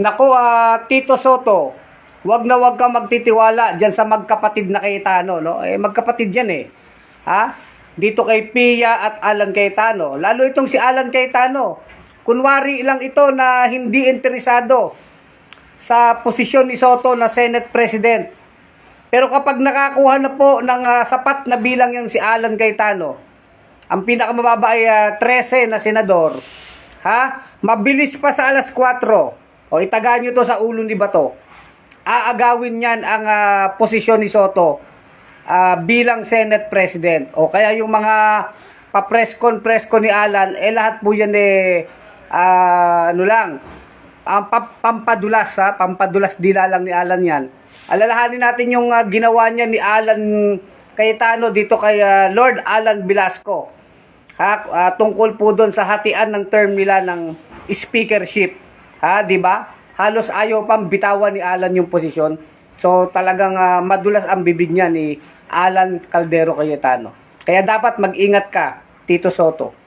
Naku, ah, Tito Soto, wag na wag ka magtitiwala diyan sa magkapatid na Cayetano, no? Eh magkapatid 'yan eh. Ha? Dito kay Pia at Alan Cayetano. Lalo itong si Alan Cayetano. Kunwari lang ito na hindi interesado sa posisyon ni Soto na Senate President. Pero kapag nakakuha na po ng ah, sapat na bilang yung si Alan Cayetano, ang pinakamababa ay ah, 13 na senador, ha? Mabilis pa sa alas 4. O itaga nyo to sa ulo ni Bato. Aagawin niyan ang ah, posisyon ni Soto ah, bilang Senate President. O kaya yung mga pa-preskon preskon ni Alan, eh lahat po yan eh, ah, ano lang, ang pa- pampadulas ha, pampadulas dila lang ni Alan yan. Alalahanin natin yung ah, ginawa niya ni Alan Cayetano dito kay ah, Lord Alan Velasco. Ha, ah, tungkol po doon sa hatian ng term nila ng speakership. Ha, 'di ba? Halos ayaw pang bitawan ni Alan yung posisyon. So talagang ah, madulas ang bibig niya ni Alan Caldero Cayetano. Kaya dapat mag-ingat ka, Tito Soto.